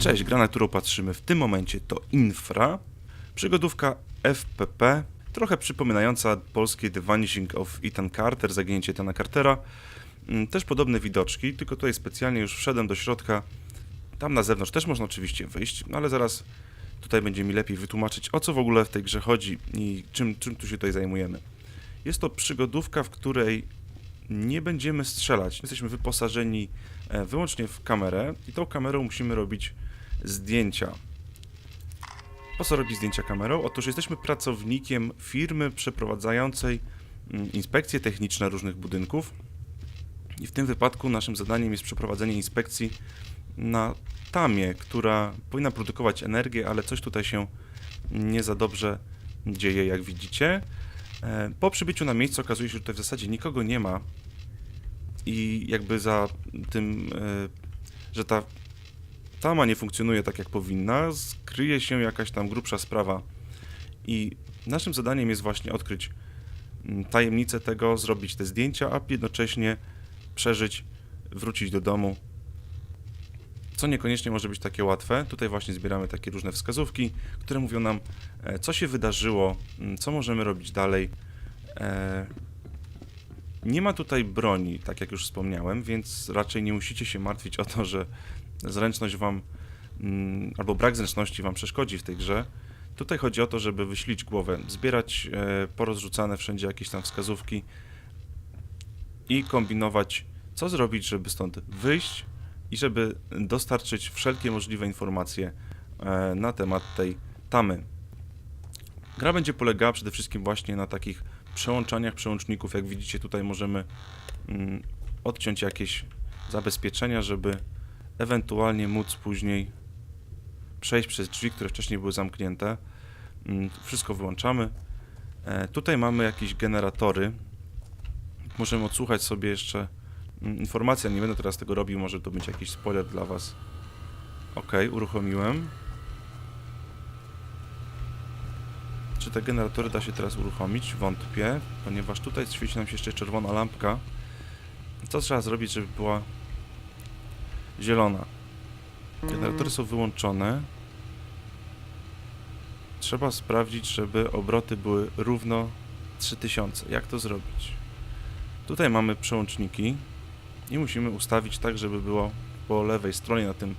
Cześć, gra na którą patrzymy w tym momencie to Infra, przygodówka FPP, trochę przypominająca polskie The Vanishing of Ethan Carter, zaginięcie Ethana Cartera. Mm, Też podobne widoczki, tylko tutaj specjalnie już wszedłem do środka. Tam na zewnątrz też można oczywiście wyjść, no ale zaraz tutaj będzie mi lepiej wytłumaczyć, o co w ogóle w tej grze chodzi i czym, czym tu się tutaj zajmujemy. Jest to przygodówka, w której nie będziemy strzelać. Jesteśmy wyposażeni e, wyłącznie w kamerę i tą kamerą musimy robić zdjęcia. Po co robić zdjęcia kamerą? Otóż jesteśmy pracownikiem firmy przeprowadzającej mm, inspekcje techniczne różnych budynków. I w tym wypadku naszym zadaniem jest przeprowadzenie inspekcji na tamie, która powinna produkować energię, ale coś tutaj się nie za dobrze dzieje, jak widzicie. E, Po przybyciu na miejsce okazuje się, że tutaj w zasadzie nikogo nie ma i jakby za tym, e, że ta tama nie funkcjonuje tak jak powinna, skryje się jakaś tam grubsza sprawa. I naszym zadaniem jest właśnie odkryć mm, tajemnicę tego, zrobić te zdjęcia, a jednocześnie przeżyć, wrócić do domu. Co niekoniecznie może być takie łatwe. Tutaj właśnie zbieramy takie różne wskazówki, które mówią nam, e, co się wydarzyło, mm, co możemy robić dalej. E, Nie ma tutaj broni, tak jak już wspomniałem, więc raczej nie musicie się martwić o to, że zręczność wam mm, albo brak zręczności wam przeszkodzi w tej grze. Tutaj chodzi o to, żeby wyślić głowę, zbierać e, porozrzucane wszędzie jakieś tam wskazówki i kombinować, co zrobić, żeby stąd wyjść i żeby dostarczyć wszelkie możliwe informacje e, na temat tej tamy. Gra będzie polegała przede wszystkim właśnie na takich przełączaniach przełączników. Jak widzicie, tutaj możemy mm, odciąć jakieś zabezpieczenia, żeby ewentualnie móc później przejść przez drzwi, które wcześniej były zamknięte. Mm, Wszystko wyłączamy. E, Tutaj mamy jakieś generatory. Możemy odsłuchać sobie jeszcze mm, informacje. Nie będę teraz tego robił, może to być jakiś spoiler dla Was. Ok, uruchomiłem. Czy te generatory da się teraz uruchomić? Wątpię, ponieważ tutaj świeci nam się jeszcze czerwona lampka. Co trzeba zrobić, żeby była zielona? Generatory są wyłączone. Trzeba sprawdzić, żeby obroty były równo 3000. Jak to zrobić? Tutaj mamy przełączniki i musimy ustawić tak, żeby było po lewej stronie na tym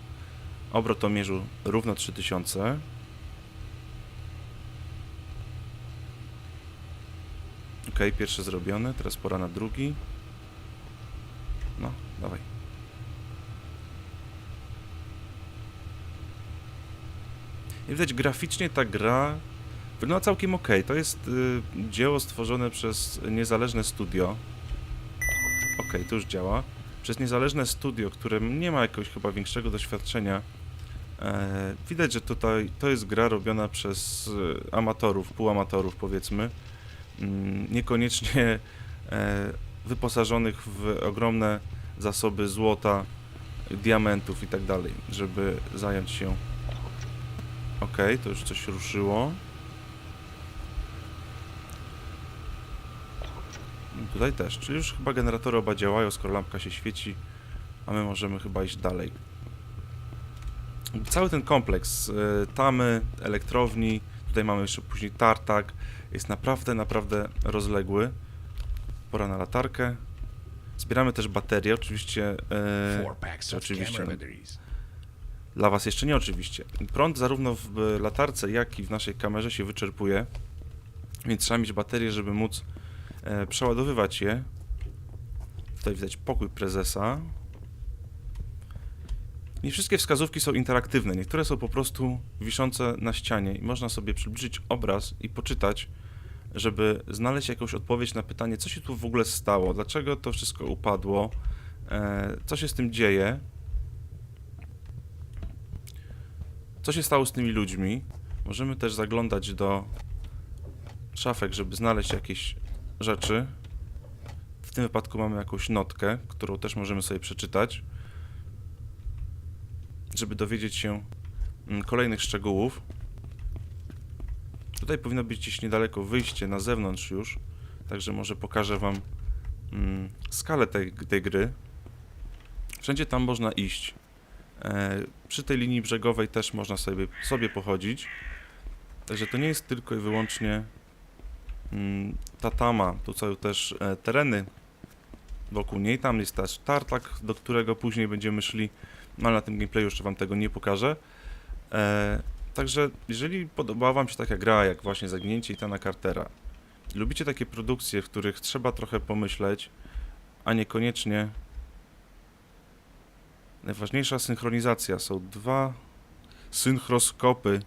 obrotomierzu równo 3000. Ok, pierwszy zrobiony, teraz pora na drugi. No, dawaj. I widać graficznie ta gra wygląda całkiem ok. To jest y, dzieło stworzone przez niezależne studio. Ok, to już działa. Przez niezależne studio, które nie ma jakiegoś chyba większego doświadczenia. E, widać, że tutaj to jest gra robiona przez y, amatorów, półamatorów powiedzmy. Mm, niekoniecznie e, wyposażonych w ogromne zasoby złota, diamentów i tak dalej, żeby zająć się Okej, to już coś ruszyło. I Tutaj też, czyli już chyba generatory oba działają, skoro lampka się świeci, a my możemy chyba iść dalej. Cały ten kompleks, y, tamy, elektrowni, tutaj mamy jeszcze później tartak, jest naprawdę, naprawdę rozległy. Pora na latarkę. Zbieramy też baterie, oczywiście. e, oczywiście. Dla Was jeszcze nie oczywiście. Prąd zarówno w latarce, jak i w naszej kamerze się wyczerpuje, więc trzeba mieć baterię, żeby móc e, przeładowywać je. Tutaj widać pokój prezesa. Nie wszystkie wskazówki są interaktywne, niektóre są po prostu wiszące na ścianie i można sobie przybliżyć obraz i poczytać, żeby znaleźć jakąś odpowiedź na pytanie, co się tu w ogóle stało, dlaczego to wszystko upadło, e, co się z tym dzieje. Co się stało z tymi ludźmi. Możemy też zaglądać do szafek, żeby znaleźć jakieś rzeczy. W tym wypadku mamy jakąś notkę, którą też możemy sobie przeczytać, żeby dowiedzieć się mm, kolejnych szczegółów. Tutaj powinno być gdzieś niedaleko wyjście na zewnątrz już, także może pokażę Wam mm, skalę tej, tej gry. Wszędzie tam można iść przy tej linii brzegowej też można sobie, sobie pochodzić. Także to nie jest tylko i wyłącznie mm, ta tama, tu są też e, tereny wokół niej. Tam jest też tartak, do którego później będziemy szli, no ale na tym gameplayu jeszcze Wam tego nie pokażę. E, także jeżeli podobała Wam się taka gra, jak właśnie Zaginięcie Itana Cartera, lubicie takie produkcje, w których trzeba trochę pomyśleć, a niekoniecznie najważniejsza synchronizacja. Są dwa synchroskopy.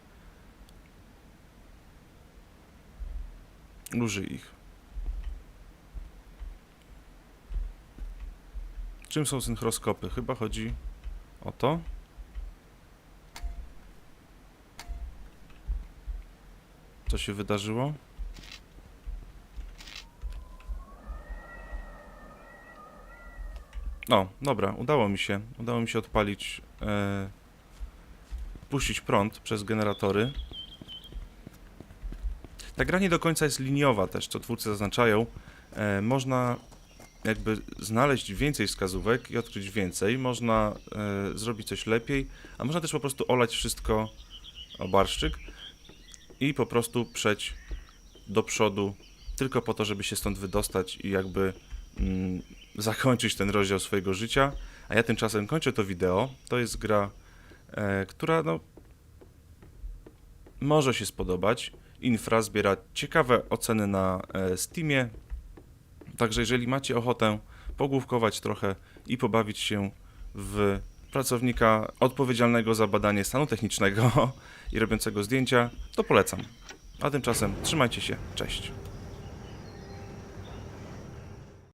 Użyj ich. Czym są synchroskopy? Chyba chodzi o to. Co się wydarzyło? No, dobra, udało mi się. Udało mi się odpalić, e, puścić prąd przez generatory. Ta gra nie do końca jest liniowa też, co twórcy zaznaczają. E, można jakby znaleźć więcej wskazówek i odkryć więcej. Można e, zrobić coś lepiej, a można też po prostu olać wszystko o barszczyk i po prostu przejść do przodu tylko po to, żeby się stąd wydostać i jakby mm, zakończyć ten rozdział swojego życia. A ja tymczasem kończę to wideo. To jest gra, e, która no, może się spodobać. Infra zbiera ciekawe oceny na e, Steamie. Także jeżeli macie ochotę pogłówkować trochę i pobawić się w pracownika odpowiedzialnego za badanie stanu technicznego i robiącego zdjęcia, to polecam. A tymczasem trzymajcie się. Cześć.